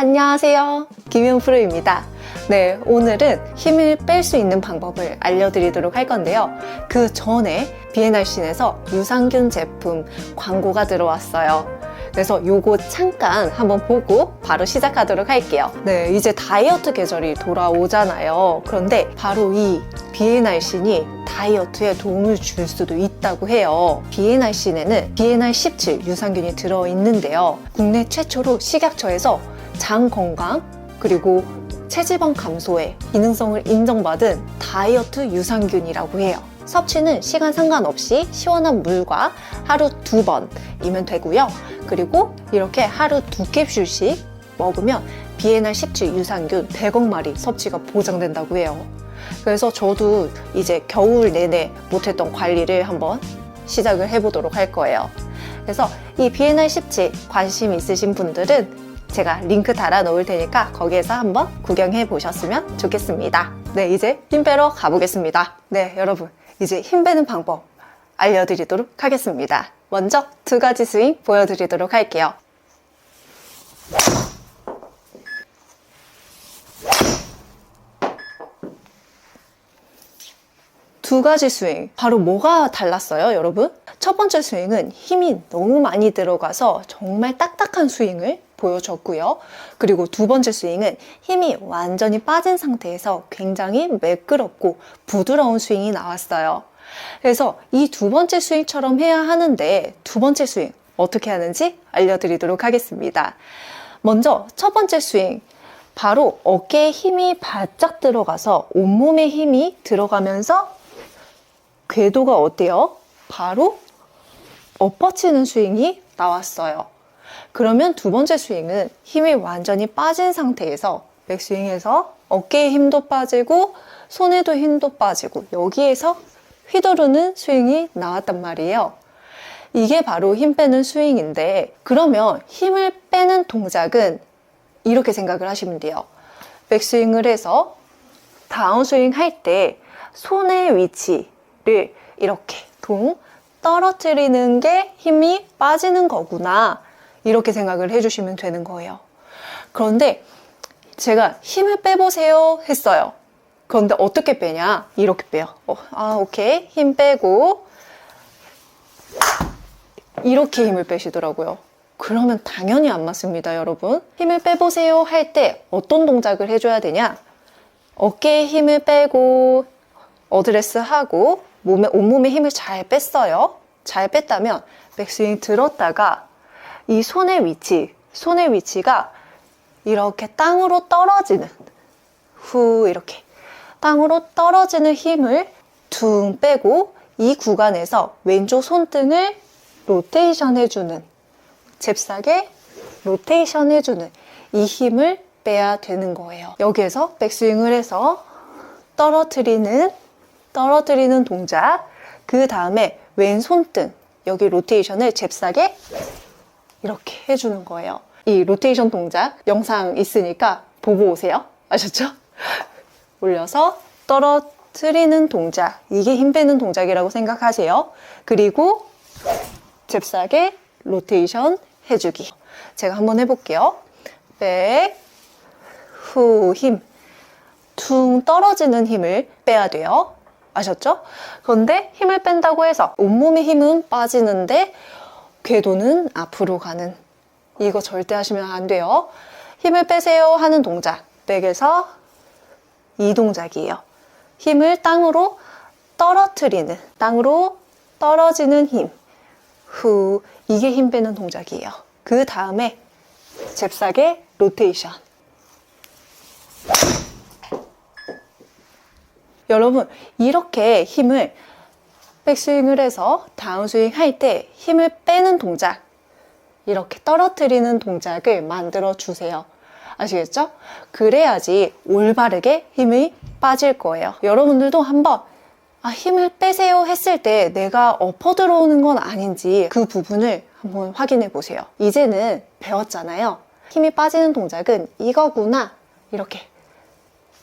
안녕하세요. 김윤 프로입니다. 네, 오늘은 힘을 뺄 수 있는 방법을 알려드리도록 할 건데요. 그 전에 비엔날씬에서 유산균 제품 광고가 들어왔어요. 그래서 요거 잠깐 한번 보고 바로 시작하도록 할게요. 네, 이제 다이어트 계절이 돌아오잖아요. 그런데 바로 이 비엔알신이 다이어트에 도움을 줄 수도 있다고 해요. 비엔알신에는 비엔알 17 유산균이 들어있는데요. 국내 최초로 식약처에서 장 건강 그리고 체지방 감소에 기능성을 인정받은 다이어트 유산균이라고 해요. 섭취는 시간 상관없이 시원한 물과 하루 두 번이면 되고요. 그리고 이렇게 하루 두 캡슐씩 먹으면 비엔알 17 유산균 100억 마리 섭취가 보장된다고 해요. 그래서 저도 이제 겨울 내내 못했던 관리를 한번 시작을 해보도록 할 거예요. 그래서 이 비엔알 17 관심 있으신 분들은 제가 링크 달아 놓을 테니까 거기에서 한번 구경해 보셨으면 좋겠습니다. 네, 이제 힘 빼러 가보겠습니다. 네, 여러분. 이제 힘 빼는 방법 알려드리도록 하겠습니다. 먼저 두 가지 스윙 보여드리도록 할게요. 두 가지 스윙. 바로 뭐가 달랐어요, 여러분? 첫 번째 스윙은 힘이 너무 많이 들어가서 정말 딱딱한 스윙을 보여줬고요. 그리고 두 번째 스윙은 힘이 완전히 빠진 상태에서 굉장히 매끄럽고 부드러운 스윙이 나왔어요. 그래서 이 두 번째 스윙처럼 해야 하는데 두 번째 스윙 어떻게 하는지 알려드리도록 하겠습니다. 먼저 첫 번째 스윙. 바로 어깨에 힘이 바짝 들어가서 온몸에 힘이 들어가면서 궤도가 어때요? 바로 엎어치는 스윙이 나왔어요. 그러면 두 번째 스윙은 힘이 완전히 빠진 상태에서 백스윙에서 어깨에 힘도 빠지고 손에도 힘도 빠지고 여기에서 휘두르는 스윙이 나왔단 말이에요. 이게 바로 힘 빼는 스윙인데 그러면 힘을 빼는 동작은 이렇게 생각을 하시면 돼요. 백스윙을 해서 다운스윙 할 때 손의 위치를 이렇게 동 떨어뜨리는 게 힘이 빠지는 거구나. 이렇게 생각을 해주시면 되는 거예요. 그런데 제가 힘을 빼보세요 했어요. 그런데 어떻게 빼냐? 이렇게 빼요. 어, 아, 오케이. 힘 빼고 이렇게 힘을 빼시더라고요. 그러면 당연히 안 맞습니다, 여러분. 힘을 빼보세요 할 때 어떤 동작을 해줘야 되냐? 어깨에 힘을 빼고 어드레스 하고 몸에 온몸에 힘을 잘 뺐어요. 잘 뺐다면 백스윙 들었다가 이 손의 위치, 손의 위치가 이렇게 땅으로 떨어지는 후 이렇게 땅으로 떨어지는 힘을 퉁 빼고 이 구간에서 왼쪽 손등을 로테이션 해주는 잽싸게 로테이션 해주는 이 힘을 빼야 되는 거예요. 여기에서 백스윙을 해서 떨어뜨리는 떨어뜨리는 동작 그 다음에 왼손등 여기 로테이션을 잽싸게 이렇게 해주는 거예요. 이 로테이션 동작 영상 있으니까 보고 오세요. 아셨죠? 올려서 떨어뜨리는 동작. 이게 힘 빼는 동작이라고 생각하세요. 그리고 잽싸게 로테이션 해주기. 제가 한번 해볼게요. 백, 후, 힘. 퉁 떨어지는 힘을 빼야 돼요. 아셨죠? 그런데 힘을 뺀다고 해서 온몸의 힘은 빠지는데 궤도는 앞으로 가는 이거 절대 하시면 안 돼요. 힘을 빼세요 하는 동작. 백에서 이 동작이에요. 힘을 땅으로 떨어뜨리는, 땅으로 떨어지는 힘. 후, 이게 힘 빼는 동작이에요. 그 다음에 잽싸게 로테이션. 여러분, 이렇게 힘을 백스윙을 해서 다운스윙 할 때 힘을 빼는 동작, 이렇게 떨어뜨리는 동작을 만들어 주세요. 아시겠죠? 그래야지 올바르게 힘이 빠질 거예요. 여러분들도 한번 아, 힘을 빼세요 했을 때 내가 엎어 들어오는 건 아닌지 그 부분을 한번 확인해 보세요. 이제는 배웠잖아요. 힘이 빠지는 동작은 이거구나. 이렇게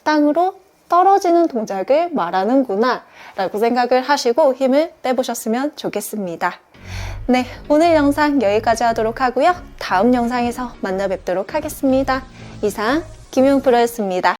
땅으로 떨어지는 동작을 말하는구나 라고 생각을 하시고 힘을 빼보셨으면 좋겠습니다. 네, 오늘 영상 여기까지 하도록 하고요. 다음 영상에서 만나 뵙도록 하겠습니다. 이상 김용 프로였습니다.